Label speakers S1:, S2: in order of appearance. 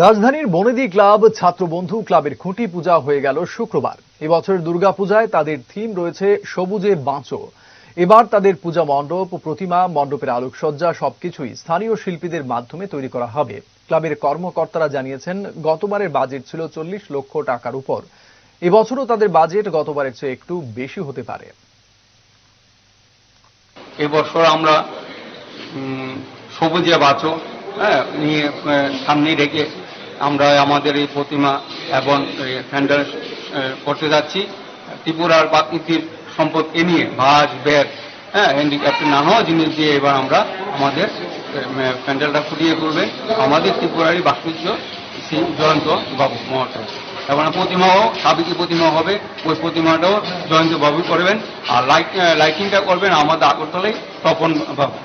S1: রাজধানীর বনেদি ক্লাব ছাত্রবন্ধু ক্লাবের খুঁটি পূজা হয়ে গেল শুক্রবার। এবছরের দুর্গাপূজায় তাদের থিম রয়েছে সবুজে বাঁচো। এবার তাদের পূজা মণ্ডপ, প্রতিমা, মণ্ডপের আলোকসজ্জা সবকিছুই স্থানীয় শিল্পীদের মাধ্যমে তৈরি করা হবে। ক্লাবের কর্মকর্তারা জানিয়েছেন, গতবারের বাজেট ছিল চল্লিশ লক্ষ টাকার উপর। এবছরও তাদের বাজেট গতবারের চেয়ে একটু বেশি হতে পারে।
S2: এবছর আমরা সবুজে বাঁচো হ্যাঁ নিয়ে সামনে রেখে আমরা আমাদের এই প্রতিমা এবং হ্যান্ডেল করতে যাচ্ছি। ত্রিপুরার প্রাকৃতিক সম্পদকে নিয়ে বাঁশ ব্যাগ হ্যাঁ হ্যান্ডিক্যাপ্টের নানা জিনিস দিয়ে এবার আমরা আমাদের প্যান্ডেলটা ফুটিয়ে তুলবেন আমাদের ত্রিপুরারই বাস্তুর্য সেই জয়ন্ত বাবু মহাশয়। এবং প্রতিমাও সাবিকি প্রতিমা হবে। ওই প্রতিমাটাও জয়ন্ত বাবু করবেন। আর লাইট লাইটিংটা করবেন আমাদের আগরতলায় তপন বাবু।